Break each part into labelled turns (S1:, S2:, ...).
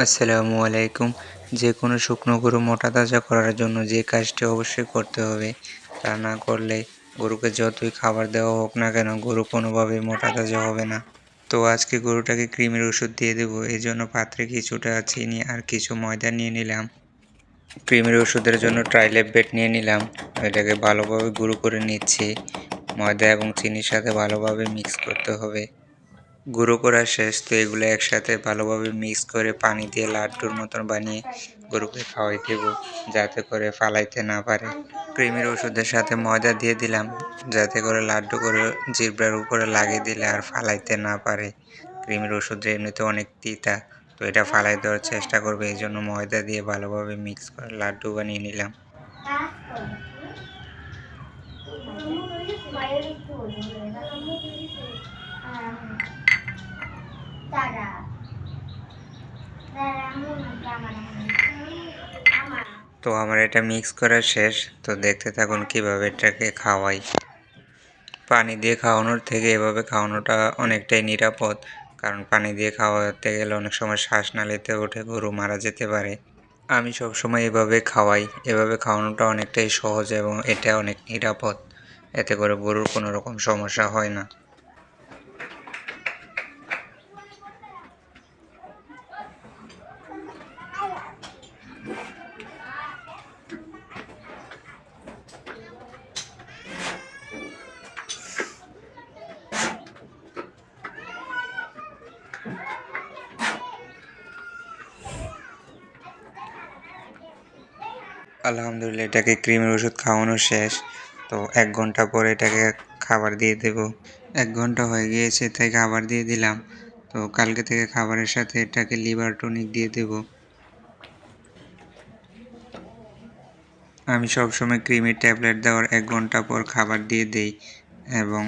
S1: আসসালামু আলাইকুম। যে কোনো শুকনো গরু মোটা তাজা করার জন্য যে কাজটি অবশ্যই করতে হবে, তা না করলে গরুকে যতই খাবার দেওয়া হোক না কেন গরু কোনোভাবেই মোটা তাজা হবে না। তো আজকে গরুটাকে ক্রিমের ওষুধ দিয়ে দেবো এই জন্য পাত্রে কিছুটা চিনি আর কিছু ময়দা নিয়ে নিলাম। ক্রিমের ওষুধের জন্য ট্রাইলেপ বেট নিয়ে নিলাম, এটাকে ভালোভাবে গুঁড়ো করে নিচ্ছি। ময়দা এবং চিনির সাথে ভালোভাবে মিক্স করতে হবে। গুঁড়ো করা শেষ, তো এগুলো একসাথে ভালোভাবে মিক্স করে পানি দিয়ে লাড্ডুর মতন বানিয়ে গরুকে খাওয়াই দেবো, যাতে করে ফালাইতে না পারে। ক্রিমের ওষুধের সাথে ময়দা দিয়ে দিলাম, যাতে করে লাড্ডু করে জিব্রার উপরে লাগিয়ে দিলে আর ফালাইতে না পারে। ক্রিমের ওষুধ এমনিতে অনেক তিতা, তো এটা ফালাই দেওয়ার চেষ্টা করবে, এই জন্য ময়দা দিয়ে ভালোভাবে মিক্স করে লাড্ডু বানিয়ে নিলাম। তো আমার এটা মিক্স করা শেষ। তো দেখতে থাকুন কীভাবে এটাকে খাওয়াই। পানি দিয়ে খাওয়ানোর থেকে এভাবে খাওয়ানোটা অনেকটাই নিরাপদ। কারণ পানি দিয়ে খাওয়াতে গেলে অনেক সময় শ্বাস নালিতে উঠে গরু মারা যেতে পারে। আমি সবসময় এভাবে খাওয়াই। এভাবে খাওয়ানোটা অনেকটাই সহজ এবং এটা অনেক নিরাপদ। এতে করে গরুর কোনো রকম সমস্যা হয় না। আলহামদুলিল্লাহ, এটাকে ক্রিমের ওষুধ খাওয়ানো শেষ। তো এক ঘণ্টা পরে এটাকে খাবার দিয়ে দেব। এক ঘণ্টা হয়ে গিয়েছে, তাই খাবার দিয়ে দিলাম। তো কালকে থেকে খাবারের সাথে এটাকে লিভার টনিক দিয়ে দেব। আমি সবসময় ক্রিমের ট্যাবলেট দেওয়ার এক ঘণ্টা পর খাবার দিয়ে দেই। এবং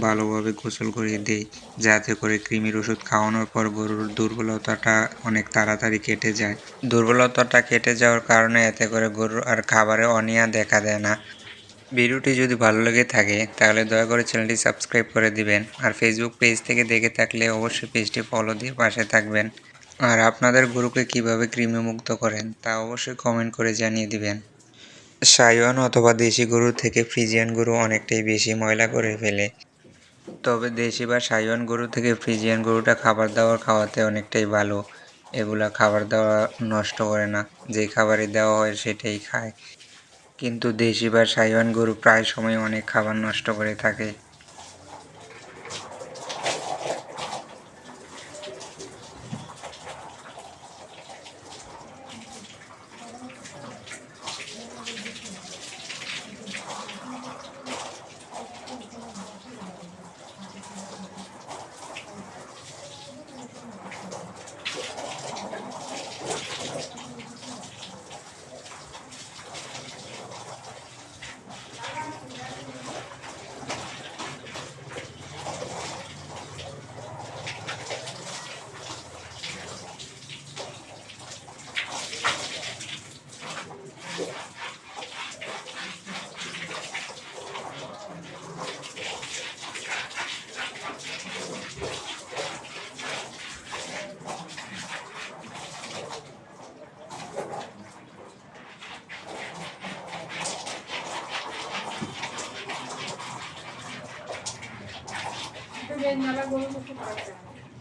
S1: ভালোভাবে গোসল করিয়ে দেই, যাতে করে কৃমির ওষুধ খাওয়ানোর পর গরুর দুর্বলতাটা অনেক তাড়াতাড়ি কেটে যায়। দুর্বলতাটা কেটে যাওয়ার কারণে এতে করে গরুর আর খাবারে অনীহা দেখা দেয় না। ভিডিওটি যদি ভালো লেগে থাকে, তাহলে দয়া করে চ্যানেলটি সাবস্ক্রাইব করে দিবেন আর ফেসবুক পেজ থেকে দেখে থাকলে অবশ্যই পেজটি ফলো দিয়ে পাশে থাকবেন। আর আপনাদের গরুকে কীভাবে কৃমিমুক্ত করেন, তা অবশ্যই কমেন্ট করে জানিয়ে দিবেন। সাইওয়ান অথবা দেশি গরু থেকে ফ্রিজিয়ান গরু অনেকটাই বেশি ময়লা করে ফেলে। তবে দেশি বা সাইওয়ান গরু থেকে ফ্রিজিয়ান গরুটা খাবার দাবার খাওয়াতে অনেকটাই ভালো। এগুলা খাবার দাবার নষ্ট করে না। যে খাবারই দেওয়া হয় সেটাই খায়। কিন্তু দেশি বা সাইওয়ান গরু প্রায় সময় অনেক খাবার নষ্ট করে থাকে।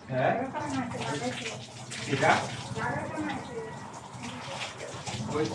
S2: হ্যাঁ? ওই